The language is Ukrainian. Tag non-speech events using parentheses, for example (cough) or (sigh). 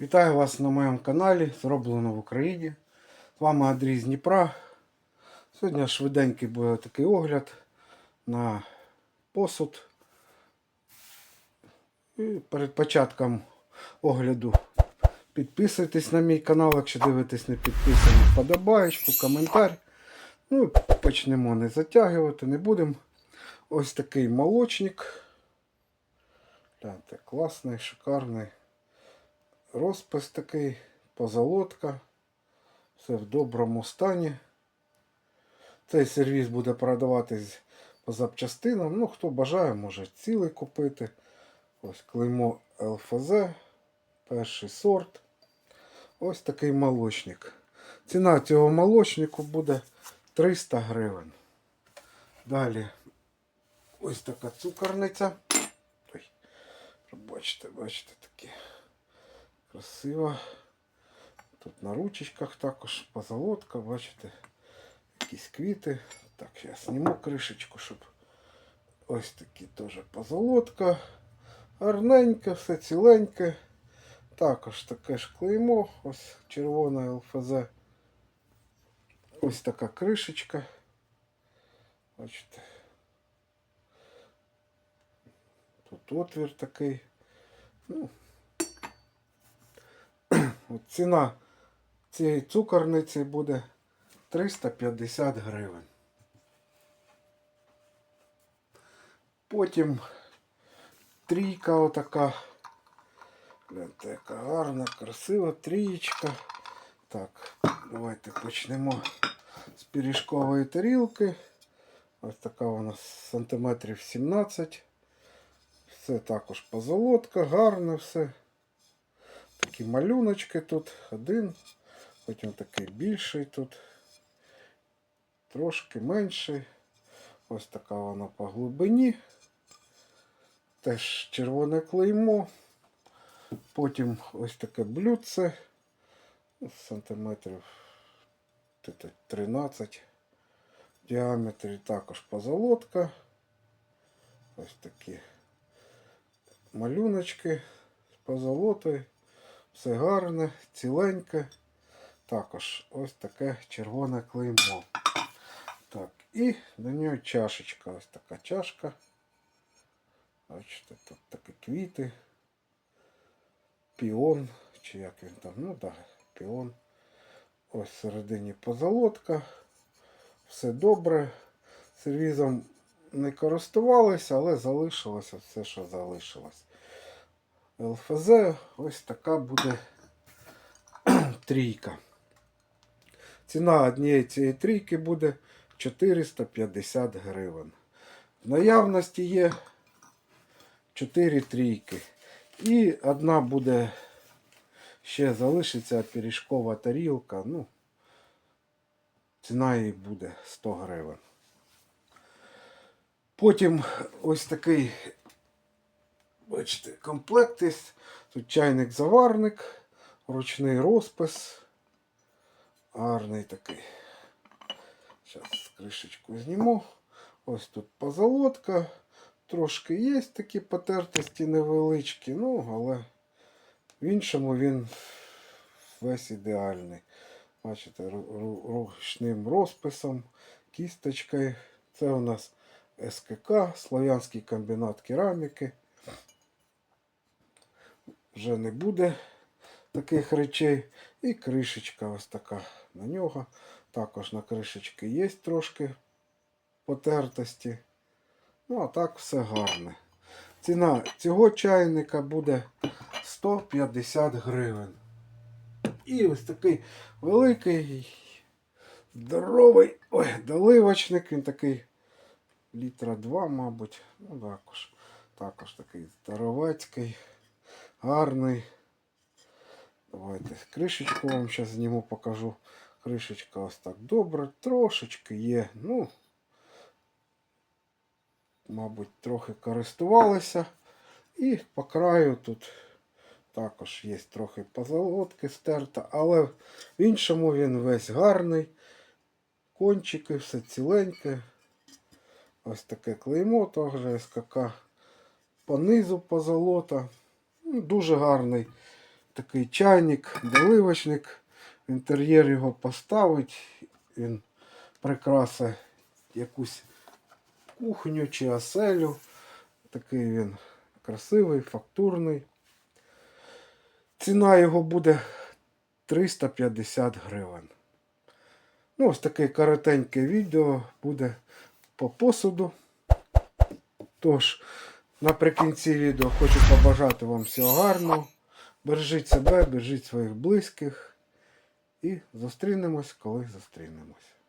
Вітаю вас на моєму каналі, зроблено в Україні. З вами Андрій з Дніпра. Сьогодні швиденький буде такий огляд на посуд. І перед початком огляду підписуйтесь на мій канал, якщо дивитесь не підписані, вподобаєчку, коментар. Ну і почнемо не затягувати, не будемо. Ось такий молочник. Гляньте, класний, шикарний. Розпис такий, позолотка. Все в доброму стані. Цей сервіс буде продаватись по запчастинам. Ну, хто бажає, може цілий купити. Ось клеймо ЛФЗ. Перший сорт. Ось такий молочник. Ціна цього молочнику буде 300 гривень. Далі ось така цукорниця. Ой, бачите, бачите такі. Красиво. Тут на ручечках також позолотка, бачите, якісь квіти. Так, зараз зніму кришечку, щоб ось такі теж позолотка. Гарненьке, все ціленьке. Також таке ж клеймо, ось червоне ЛФЗ. Ось така кришечка. Бачите. Тут отвір такий. Ну, Ціна цієї цукорниці буде 350 гривень. Потім трійка отака. Гляньте, яка гарна, красива трієчка. Так, давайте почнемо з пиріжкової тарілки. Ось така вона сантиметрів 17. Все також позолотка, гарне все. Такі малюночки тут один, потім такий більший тут, трошки менший. Ось така вона по глибині. Теж червоне клеймо. Потім ось таке блюдце сантиметрів 13 в діаметрі також позолотка. Ось такі малюночки з позолотою. Все гарне, ціленьке. Також ось таке червоне клеймо. Так, і до нього чашечка. Ось така чашка. Бачите, тут такі квіти. Піон. Чи як він там? Ну так, да, піон. Ось всередині позолотка. Все добре. Сервізом не користувалися, але залишилося все, що залишилось. ЛФЗ ось така буде (clears throat) трійка. Ціна однієї цієї трійки буде 450 гривень. В наявності є 4 трійки. І одна буде ще залишиться пиріжкова тарілка. Ну, ціна її буде 100 гривень. Потім ось такий Бачите, комплект є. Тут чайник-заварник, ручний розпис. Гарний такий. Зараз кришечку зніму. Ось тут позолотка. Трошки є такі потертості невеличкі, ну, але в іншому він весь ідеальний. Бачите, ручним розписом, кісточкою. Це у нас СКК, Слов'янський комбінат кераміки вже не буде таких речей. І кришечка ось така на нього. Також на кришечки є трошки потертості. Ну, а так все гарне. Ціна цього чайника буде 150 гривень. І ось такий великий, здоровий ой, доливочник. Він такий літра 2, мабуть. Ну, також, також такий здоровецький гарний. Давайте кришечку вам зараз зніму, покажу. Кришечка ось так добре, трошечки є. Ну, мабуть, трохи користувалися. І по краю тут також є трохи позолотки стерта, але в іншому він весь гарний. Кончики, все ціленьке. Ось таке клеймо, теж СКК. По низу позолота. Ну, Дуже гарний такий чайник, доливочник. Інтер'єр його поставить. Він прикрасить якусь кухню чи оселю. Такий він красивий, фактурний. Ціна його буде 350 гривень. Ну, ось таке коротеньке відео буде по посуду. Тож, наприкінці відео хочу побажати вам всього гарного. Бережіть себе, бережіть своїх близьких. І зустрінемось, коли зустрінемось.